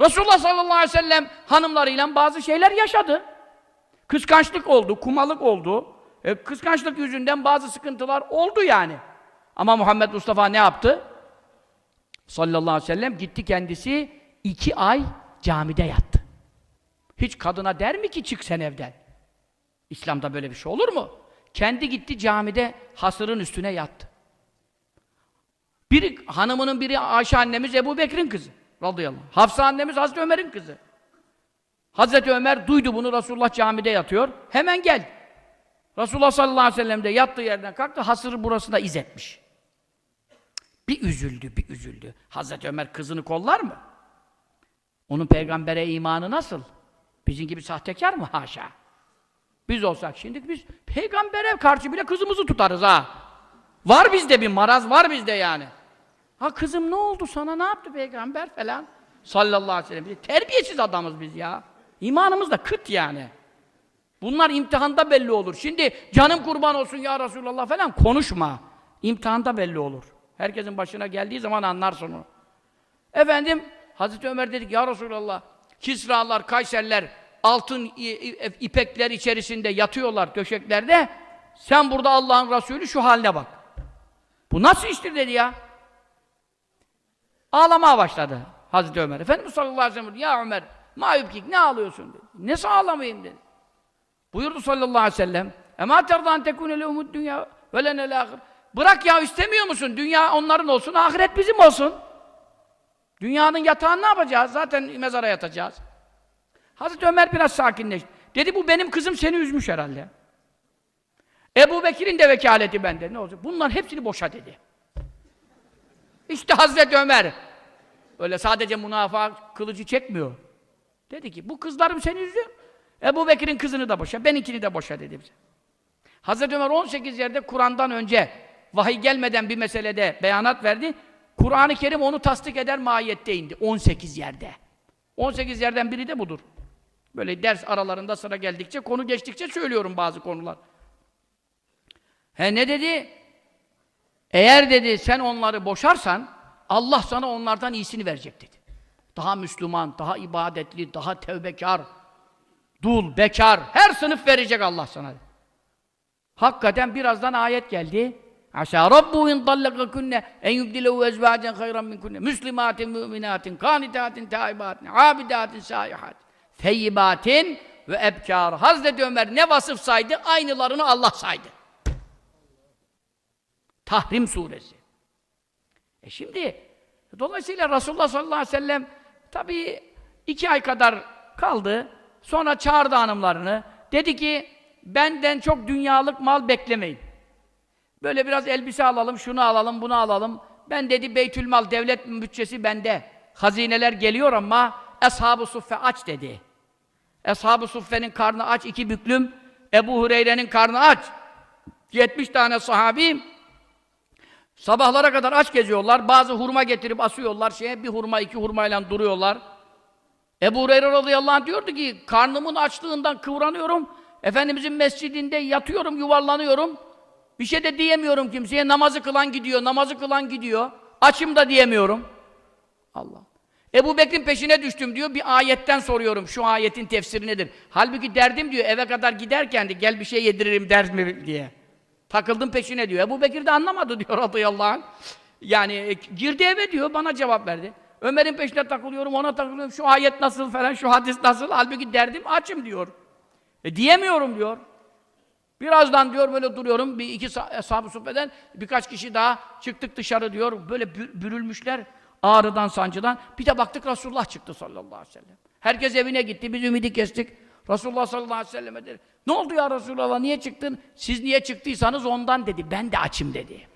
Resulullah sallallahu aleyhi ve sellem hanımlarıyla bazı şeyler yaşadı. Kıskançlık oldu, kumalık oldu. E, kıskançlık yüzünden bazı sıkıntılar oldu yani. Ama Muhammed Mustafa ne yaptı? Sallallahu aleyhi ve sellem gitti kendisi iki ay camide yattı. Hiç kadına der mi ki çık sen evden? İslam'da böyle bir şey olur mu? Kendi gitti camide hasırın üstüne yattı. Biri, hanımının biri Ayşe annemiz Ebu Bekir'in kızı. Radıyallahu anh. Hafsa annemiz Hazreti Ömer'in kızı. Hazreti Ömer duydu bunu Resulullah camide yatıyor. Hemen gel. Resulullah sallallahu aleyhi ve sellem de yattığı yerden kalktı. Hasırı burasında iz etmiş. Bir üzüldü, bir üzüldü. Hazreti Ömer kızını kollar mı? Onun peygambere imanı nasıl? Bizim gibi sahtekar mı? Haşa. Biz olsak şimdi biz peygambere karşı bile kızımızı tutarız ha. Var bizde bir maraz, var bizde yani. Ha kızım ne oldu sana, ne yaptı peygamber falan? Sallallahu aleyhi ve sellem. Terbiyesiz adamız biz ya. İmanımız da kıt yani. Bunlar imtihanda belli olur. Şimdi canım kurban olsun ya Resulallah falan konuşma. İmtihanda belli olur. Herkesin başına geldiği zaman anlarsın onu. Efendim, Hazreti Ömer dedik ya Resulallah, Kisralar, Kayserler, altın i- ipekler içerisinde yatıyorlar döşeklerde. Sen burada Allah'ın Resulü şu haline bak. Bu nasıl iştir dedi ya. Ağlamaya başladı Hazreti Ömer. Efendimiz sallallahu aleyhi ve sellem ya Ömer, ma yubkik, ne ağlıyorsun dedi. Ne ağlamayayım dedi. Buyurdu sallallahu aleyhi ve sellem. Ema terdan tekune lehumud dünya ve lenel ahir. Bırak ya istemiyor musun? Dünya onların olsun, ahiret bizim olsun. Dünyanın yatağını ne yapacağız? Zaten mezara yatacağız. Hazreti Ömer biraz sakinleşti. Dedi bu benim kızım seni üzmüş herhalde. Ebu Bekir'in de vekaleti bende. Ne olacak? Bunların hepsini boşa dedi. İşte Hazreti Ömer. Öyle sadece münafık kılıcı çekmiyor. Dedi ki bu kızlarım seni üzüyor. Ebu Bekir'in kızını da boşa, benimkini de boşa dedi bize. Hazreti Ömer 18 yerde Kur'an'dan önce vahiy gelmeden bir meselede beyanat verdi. Kur'an-ı Kerim onu tasdik eder mahiyette indi. 18 yerde. 18 yerden biri de budur. Böyle ders aralarında sıra geldikçe, konu geçtikçe söylüyorum bazı konular. He ne dedi? Eğer dedi sen onları boşarsan Allah sana onlardan iyisini verecek dedi. Daha Müslüman, daha ibadetli, daha tevbekar, dul, bekar, her sınıf verecek Allah sana. Hakikaten birazdan ayet geldi. Aşağı Rabbu in dallakakunne en yubdilehu ezvacen hayran minkunne müslimatin, müminatin, kanitatin, taibatin, abidatin, saihatin, feyyibatin ve ebkar. Hazreti Ömer ne vasıf saydı? Aynılarını Allah saydı. Tahrim suresi. E şimdi dolayısıyla Resulullah sallallahu aleyhi ve sellem tabii iki ay kadar kaldı. Sonra çağırdı hanımlarını. Dedi ki benden çok dünyalık mal beklemeyin. Böyle biraz elbise alalım, şunu alalım, bunu alalım. Ben dedi Beytülmal, devlet bütçesi bende. Hazineler geliyor ama Eshab-ı Suffe aç dedi. Eshab-ı Suffe'nin karnı aç, iki büklüm. Ebu Hureyre'nin karnı aç. 70 tane sahabi sabahlara kadar aç geziyorlar. Bazı hurma getirip asıyorlar şeye. Bir hurma, iki hurmayla duruyorlar. Ebu Hureyre radıyallahu anh diyordu ki karnımın açlığından kıvranıyorum. Efendimizin mescidinde yatıyorum, yuvarlanıyorum. Bir şey de diyemiyorum kimseye. Namazı kılan gidiyor, namazı kılan gidiyor. Açım da diyemiyorum. Allah. Ebu Bekir'in peşine düştüm diyor. Bir ayetten soruyorum. Şu ayetin tefsiri nedir? Halbuki derdim diyor eve kadar giderken de gel bir şey yediririm der mi diye. Takıldım peşine diyor. Ebu Bekir de anlamadı diyor radıyallahu anh. Yani e, girdi eve diyor bana cevap verdi. Ömer'in peşine takılıyorum, ona takılıyorum. Şu ayet nasıl falan, şu hadis nasıl? Halbuki derdim açım diyor. E diyemiyorum diyor. Birazdan diyor böyle duruyorum. Bir iki ashab-ı suffeden birkaç kişi daha çıktık dışarı diyor. Böyle bü- bürülmüşler ağrıdan, sancıdan. Bir de baktık Resulullah çıktı sallallahu aleyhi ve sellem. Herkes evine gitti. Biz ümidi kestik. Resulullah sallallahu aleyhi ve selleme dedi. Ne oldu ya Resulallah? Niye çıktın? Siz niye çıktıysanız ondan dedi. Ben de açım dedi.